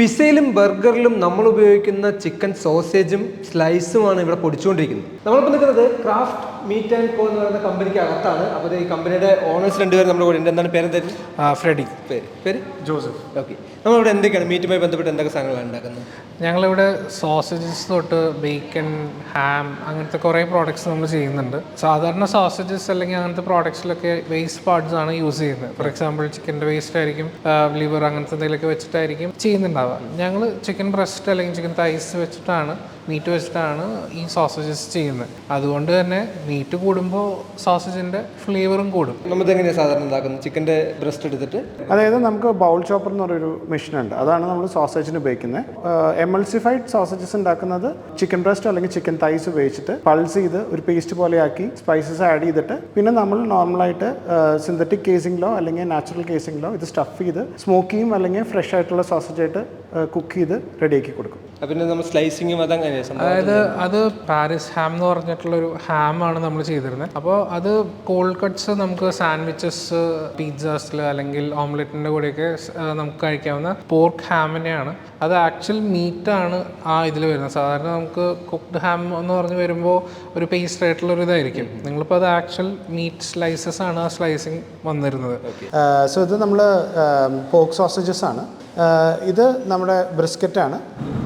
പിസയിലും ബർഗറിലും നമ്മൾ ഉപയോഗിക്കുന്ന ചിക്കൻ സോസേജും സ്ലൈസുമാണ് ഇവിടെ പൊടിച്ചുകൊണ്ടിരിക്കുന്നത്. നമ്മളിപ്പോൾ നിൽക്കുന്നത് ക്രാഫ്റ്റ് മീറ്റ് ആൻഡ് കോ എന്ന് പറയുന്ന കമ്പനിക്ക് അകത്താണ്. അപ്പോൾ ഈ കമ്പനിയുടെ ഓണേഴ്സ് രണ്ടുപേരും നമ്മുടെ കൂടെ ഉണ്ട്. എന്താണ് പേര് തരുന്നത് ഫ്രെഡി. പേര്? പേര്? ജോസഫ്. ഓക്കെ നമ്മളിവിടെ എന്തൊക്കെയാണ് മീറ്റുമായി ബന്ധപ്പെട്ട് എന്തൊക്കെ സാധനങ്ങളാണ് ഉണ്ടാക്കുന്നത്? ഞങ്ങളിവിടെ സോസേജസ് തൊട്ട് ബേക്കൺ ഹാം അങ്ങനത്തെ കുറേ പ്രോഡക്ട്സ് നമ്മൾ ചെയ്യുന്നുണ്ട്. സാധാരണ സോസേജസ് അല്ലെങ്കിൽ അങ്ങനത്തെ പ്രോഡക്ട്സിലൊക്കെ വേസ്റ്റ് പാർട്സ് ആണ് യൂസ് ചെയ്യുന്നത്. ഫോർ എക്സാമ്പിൾ ചിക്കന്റെ വേസ്റ്റ് ആയിരിക്കും ലിവർ അങ്ങനത്തെ എന്തെങ്കിലുമൊക്കെ വെച്ചിട്ടായിരിക്കും ചെയ്യുന്നുണ്ടാവുക. ഞങ്ങൾ ചിക്കൻ ബ്രസ്റ്റ് അല്ലെങ്കിൽ ചിക്കൻ തൈസ് വെച്ചിട്ടാണ് മീറ്റ് വെച്ചിട്ടാണ് ഈ സോസേജസ് ചെയ്യുന്നത്. അതുകൊണ്ട് തന്നെ മീറ്റ് കൂടുമ്പോൾ സോസേജിന്റെ ഫ്ലേവറും കൂടും. നമ്മൾ എങ്ങനെയാണ് സാധാരണ ഉണ്ടാക്കുന്നത്? ചിക്കന്റെ ബ്രസ്റ്റ് എടുത്തിട്ട്? അതായത് നമുക്ക് ബൗൾ ചോപ്പർ എന്ന് പറയുന്ന മെഷീൻ ഉണ്ട്. അതാണ് നമ്മൾ സോസേജിന് ഉപയോഗിക്കുന്നത്. എമൾസിഫൈഡ് സോസേജസ് ഉണ്ടാക്കുന്നത് ചിക്കൻ ബ്രസ്റ്റ് അല്ലെങ്കിൽ ചിക്കൻ തൈസ് ഉപയോഗിച്ചിട്ട് പൾസ് ചെയ്ത് ഒരു പേസ്റ്റ് പോലെയാക്കി സ്പൈസസ് ആഡ് ചെയ്തിട്ട് പിന്നെ നമ്മൾ നോർമലായിട്ട് സിന്തറ്റിക് കേസിംഗിലോ അല്ലെങ്കിൽ നാച്ചുറൽ കേസിംഗിലോ ഇത് സ്റ്റഫ് ചെയ്ത് സ്മോക്കിയും അല്ലെങ്കിൽ ഫ്രഷ് ആയിട്ടുള്ള സോസേജ് ആയിട്ട് കുക്ക് ചെയ്ത് റെഡിയാക്കി കൊടുക്കും. പിന്നെ നമ്മൾ സ്ലൈസിങ്ങും അതങ്ങനെയാണ് സംഭവം അതായത് അത് പാരീസ് ഹാം എന്ന് പറഞ്ഞിട്ടുള്ള പറഞ്ഞിട്ടുള്ളൊരു ഹാമാണ് നമ്മൾ ചെയ്തിരുന്നത് അപ്പോൾ അത് കോൾഡ് കട്ട്സ് നമുക്ക് സാൻഡ്വിച്ചസ് പിസ്സാസിൽ അല്ലെങ്കിൽ ഓംലെറ്റിന്റെ കൂടെയൊക്കെ നമുക്ക് കഴിക്കാവുന്ന പോർക്ക് ഹാമിനെയാണ് അത് ആക്ച്വൽ മീറ്റാണ് ആ ഇതിൽ വരുന്നത്. സാധാരണ നമുക്ക് കുക്ക്ഡ് ഹാം എന്ന് പറഞ്ഞ് വരുമ്പോൾ ഒരു പേസ്റ്റ് ആയിട്ടുള്ള ഒരു ഇതായിരിക്കും. നിങ്ങളിപ്പോൾ അത് ആക്ച്വൽ മീറ്റ് സ്ലൈസസ് ആണ് ആ സ്ലൈസിങ് വന്നിരുന്നത്. സോ ഇത് നമ്മൾ പോർക്ക് സോസേജസ് ആണ്. ഇത് നമ്മുടെ ബ്രിസ്ക്കറ്റാണ്.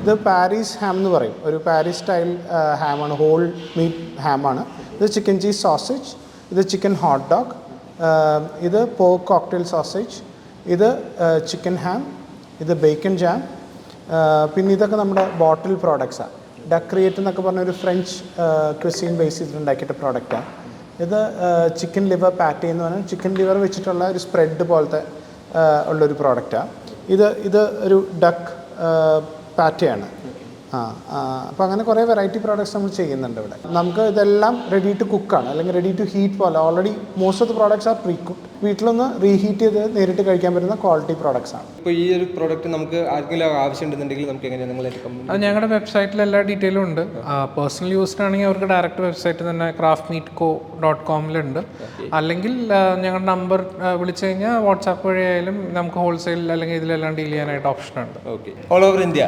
ഇത് പാരീസ് ഹാം എന്ന് പറയും. ഒരു പാരീസ് സ്റ്റൈൽ ഹാമാണ് ഹോൾ മീറ്റ് ഹാമാണ് ഇത് ചിക്കൻ ചീസ് സോസേജ് ഇത് ചിക്കൻ ഹോട്ട് ഡോഗ് ഇത് പോക്ക് കോക്ടെയിൽ സോസേജ് ഇത് ചിക്കൻ ഹാം ഇത് ബേക്കൺ ജാം പിന്നെ ഇതൊക്കെ നമ്മുടെ ബോട്ടിൽ പ്രോഡക്ട്സാണ് ഡക്ക് ക്രിയേറ്റ് എന്നൊക്കെ പറഞ്ഞ ഒരു ഫ്രഞ്ച് ക്രിസ്റ്റീൻ ബേസ് ചെയ്തിട്ടുണ്ടാക്കിയിട്ട് പ്രോഡക്റ്റാണ് ഇത് ചിക്കൻ ലിവർ പാറ്റി എന്ന് പറഞ്ഞാൽ ചിക്കൻ ലിവർ വെച്ചിട്ടുള്ള ഒരു സ്പ്രെഡ് പോലത്തെ ഉള്ളൊരു പ്രോഡക്റ്റാണ് ഇത് ഇത് ഒരു ഡക്ക് പാറ്റയാണ് ആ അപ്പോൾ അങ്ങനെ കുറേ വെറൈറ്റി പ്രോഡക്ട്സ് നമ്മൾ ചെയ്യുന്നുണ്ട് ഇവിടെ. നമുക്ക് ഇതെല്ലാം റെഡി ടു കുക്കാണ് അല്ലെങ്കിൽ റെഡി ടു ഹീറ്റ് പോലെ. Already most of the products are pre cook വീട്ടിലൊന്ന് റീഹീറ്റ് ചെയ്ത് നേരിട്ട് കഴിക്കാൻ പറ്റുന്ന ക്വാളിറ്റി പ്രോഡക്റ്റ്സ് ആണ്. ഇപ്പോൾ ഈ ഒരു പ്രോഡക്റ്റ് നമുക്ക് ആർക്കെങ്കിലും ആവശ്യമുണ്ടെന്നുണ്ടെങ്കിൽ നമുക്ക് എങ്ങനെയാണ് നിങ്ങൾ ഞങ്ങളുടെ വെബ്സൈറ്റിൽ എല്ലാ ഡീറ്റെയിലും ഉണ്ട്. പേഴ്സണൽ യൂസിനാണെങ്കിൽ അവർക്ക് ഡയറക്റ്റ് വെബ്സൈറ്റ് തന്നെ ക്രാഫ്റ്റ് മീറ്റ് കോ ഡോട്ട് കോമിലുണ്ട് അല്ലെങ്കിൽ ഞങ്ങളുടെ നമ്പർ വിളിച്ചു കഴിഞ്ഞാൽ വാട്സാപ്പ് വഴി ആയാലും നമുക്ക് ഹോൾസെയിൽ അല്ലെങ്കിൽ ഇതിലെല്ലാം ഡീൽ ചെയ്യാനായിട്ട് ഓപ്ഷൻ ഉണ്ട്. ഓക്കെ ഓൾ ഓവർ ഇന്ത്യ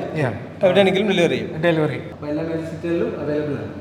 എവിടെയാണെങ്കിലും ഡെലിവറി? ചെയ്യും ഡെലിവറി. അപ്പോൾ എല്ലാ മെഡിസിറ്റലിലും അവൈലബിൾ ആണ്.